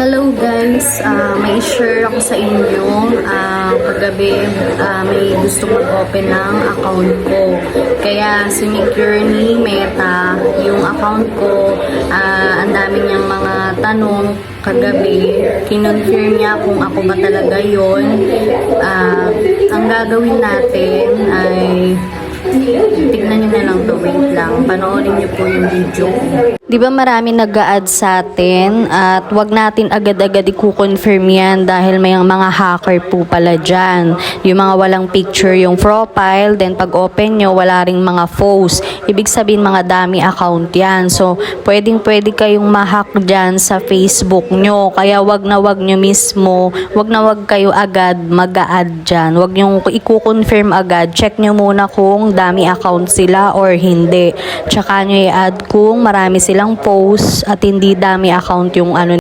Hello guys, Ah, may share ako sa inyo. Ah, kagabi ah, may gusto mag-open ng account ko. Kaya sinecure ni Meta yung account ko. Ah, ang dami niyang mga tanong kagabi. Kinonfirm niya kung ako ba talaga yon. Ah, ang gagawin natin ay tignan niyo na lang to. Wait lang. Panoorin niyo po yung video. Di ba marami nag-a-add sa atin at wag natin agad-agad i-confirm yan dahil may mga hacker po pala dyan. Yung mga walang picture yung profile, then pag open nyo, wala ring mga post. Ibig sabihin mga dami account yan. So, pwedeng pwede kayong ma-hack dyan sa Facebook nyo. Kaya wag na wag nyo mismo, wag na wag kayo agad mag-a-add dyan. Wag nyo i-confirm agad. Check nyo muna kung dami account sila or hindi. Tsaka nyo i-add kung marami silang post at hindi dami account yung ano